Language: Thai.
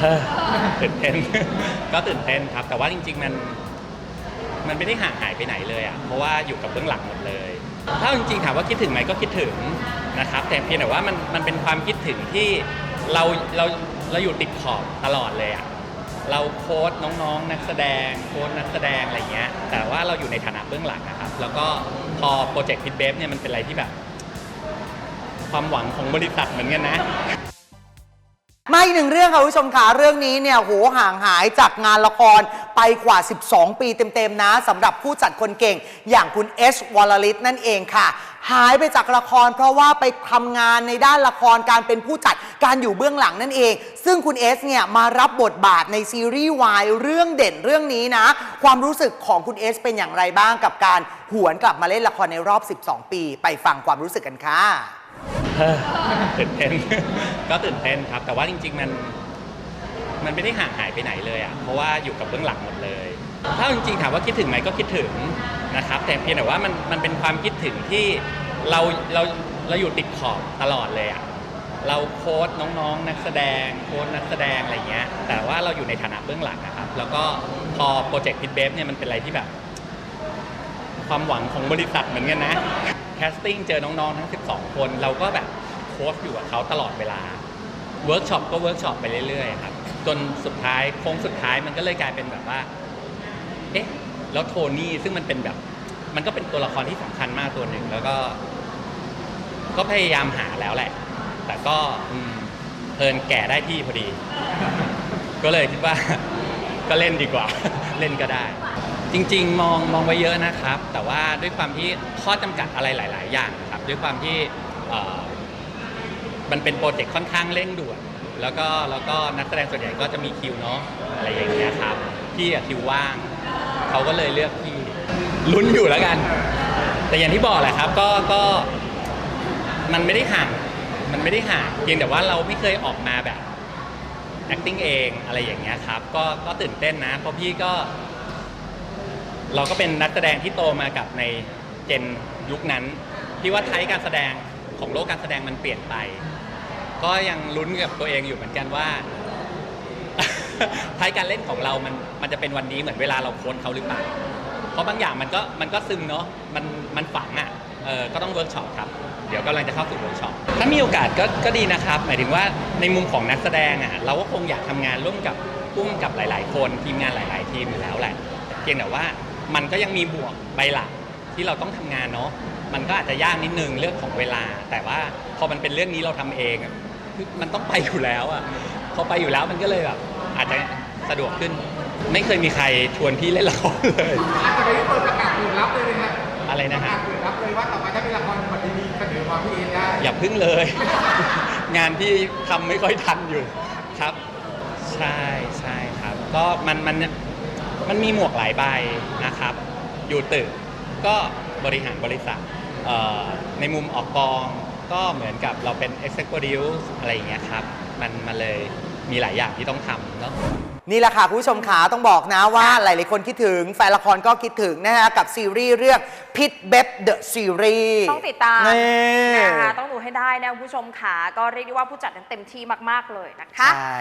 เฮ้อตื่นเต้น ก็ตื่นเต้นครับ แต่ว่าจริง ๆ มัน มันไม่ได้ห่างหายไปไหนเลยอะ เพราะว่าอยู่กับเบื้องหลังหมดเลย ถ้าจริงๆถามว่าคิดถึงไหมก็คิดถึงนะครับ แต่เพียงแต่ว่ามัน มันเป็นความคิดถึงที่เรา เรา เราอยู่ติดขอบตลอดเลยอะ เราโค้ดน้องๆ นักแสดง โค้ดนักแสดงอะไรเงี้ย แต่ว่าเราอยู่ในฐานะเบื้องหลังนะครับ แล้วก็พอโปรเจกต์พิทเบฟเนี่ยมันเป็นอะไรที่แบบ ความหวังของบริษัทเหมือนกันนะ มาอีกหนึ่งเรื่องค่ะคุณผู้ชมค่ะเรื่องนี้เนี่ยโหห่างหายจากงานละครไปกว่า 12 ปีเต็มๆนะสำหรับผู้จัดคนเก่ง อย่างคุณเอชวลลิตนั่นเองค่ะ หายไปจากละคร เพราะว่าไปทำงานในด้านละครการเป็นผู้จัดการอยู่เบื้องหลังนั่นเอง ซึ่งคุณเอสเนี่ยมารับบทบาทในซีรีส์วายเรื่องเด่นเรื่องนี้นะ ความรู้สึกของคุณเอสเป็นอย่างไรบ้างกับการหวนกลับมาเล่นละครในรอบ 12 ปี ไปฟังความรู้สึกกันค่ะ ตื่นเต้น ก็ตื่นเต้นครับ แต่ว่าจริง ๆ มัน มันไม่ได้ห่างหายไปไหนเลยอะ เพราะว่าอยู่กับเบื้องหลังหมดเลย ถ้าจริงๆถามว่าคิดถึงไหมก็คิดถึงนะครับ แต่เพียงแต่ว่ามัน มันเป็นความคิดถึงที่เรา เรา เราอยู่ติดขอบตลอดเลยอะ เราโค้ดน้องๆ นักแสดง โค้ดนักแสดงอะไรเงี้ย แต่ว่าเราอยู่ในฐานะเบื้องหลังนะครับ แล้วก็พอโปรเจกต์พิทเบฟเนี่ยมันเป็นอะไรที่แบบ ความหวังของบริษัทเหมือนกันนะ แคสติ้งเจอน้องๆ ทั้ง 12 คน เราก็แบบโค้ชอยู่กับเขาตลอดเวลาเวิร์กช็อปก็เวิร์กช็อปไปเรื่อยๆครับจนสุดท้ายโค้งสุดท้ายมันก็เลยกลายเป็นแบบว่า เอ๊ะ แล้วโทนี่ซึ่งมันเป็นแบบ มันก็เป็นตัวละครที่สำคัญมากตัวหนึ่ง แล้วก็ ก็พยายามหาแล้วแหละ แต่ก็เพลินแก่ได้ที่พอดี ก็เลยคิดว่า ก็เล่นดีกว่า เล่นก็ได้ จริง ๆ มองมองไว้เยอะนะครับ แต่ว่าด้วยความที่ข้อจำกัดอะไรหลาย ๆ อย่างครับ ด้วยความที่เอ่อมันเป็นโปรเจกต์ค่อนข้างเร่งด่วน แล้วก็แล้วก็นักแสดงส่วนใหญ่ก็จะมีคิวเนาะอะไรอย่างเงี้ยครับพี่อะคิวว่าง เขาก็เลยเลือกพี่ลุ้นอยู่แล้วกัน แต่อย่างที่บอกแหละครับก็ก็มันไม่ได้ห่าง มันไม่ได้ห่างเพียงแต่ว่าเราไม่เคยออกมาแบบ acting เองอะไรอย่างเงี้ยครับ ก็ก็ตื่นเต้นนะ เพราะพี่ก็ เราก็เป็นนักแสดงที่โตมากับในเจนยุคนั้นพี่ว่าไทยการแสดงของโลกการแสดงมันเปลี่ยนไป ก็ยังลุ้นกับตัวเองอยู่เหมือนกันว่า ไทยการเล่นของเรามันมันจะเป็นวันนี้เหมือนเวลาเราโค้ชเขาหรือเปล่าเพราะบางอย่างมันก็มันก็ซึมเนาะมันมันฝังอะเออก็ต้องเวิร์กช็อปครับ เดี๋ยวกำลังจะเข้าสู่เวิร์กช็อปถ้ามีโอกาสก็ก็ดีนะครับ หมายถึงว่าในมุมของนักแสดงอะเราก็คงอยากทำงานร่วมกับร่วมกับหลาย ๆ คนทีมงานหลาย ๆ ทีมอยู่แล้วแหละเพียงแต่ว่า มันก็ยังมีบวกใบหลักที่เราต้องทำงานเนาะมันก็อาจจะยากนิดนึงเรื่องของเวลา แต่ว่าพอมันเป็นเรื่องนี้เราทำเองอะคือมันต้องไปอยู่แล้วอะพอไปอยู่แล้วมันก็เลยแบบอาจจะสะดวกขึ้น ไม่เคยมีใครชวนพี่เล่นละครเลยอาจจะไปเปิดประกาศเปิดรับเลยนะฮะอะไรนะประฮะกาศเปิดรับเลยว่าต่อไปถ้าเป็นละครบทดีๆเสนอมาพี่เอได้ อย่าพึ่งเลย งานที่ทำไม่ค่อยทันอยู่ครับ ใช่ใช่ครับ ก็มันมัน มันมีหมวกหลายใบนะครับ อยู่ตึกก็บริหารบริษัทเอ่อในมุมออกกองก็เหมือนกับเราเป็น executive อะไรอย่างเงี้ยครับ มันมันเลยมีหลายอย่างที่ต้องทำเนาะ นี่แหละค่ะคุณผู้ชมขาต้องบอกนะว่าหลาย ๆ คนคิดถึง แฟนละครก็คิดถึงนะฮะกับซีรีส์เรื่องพิทเบ b เดอะซีรีส์ต้องติดตามนี่ นะคะต้องดูให้ได้นะคุณผู้ชมขาก็เรียกได้ว่าผู้จัดนั้นเต็มที่มาก ๆ เลยนะคะ ใช่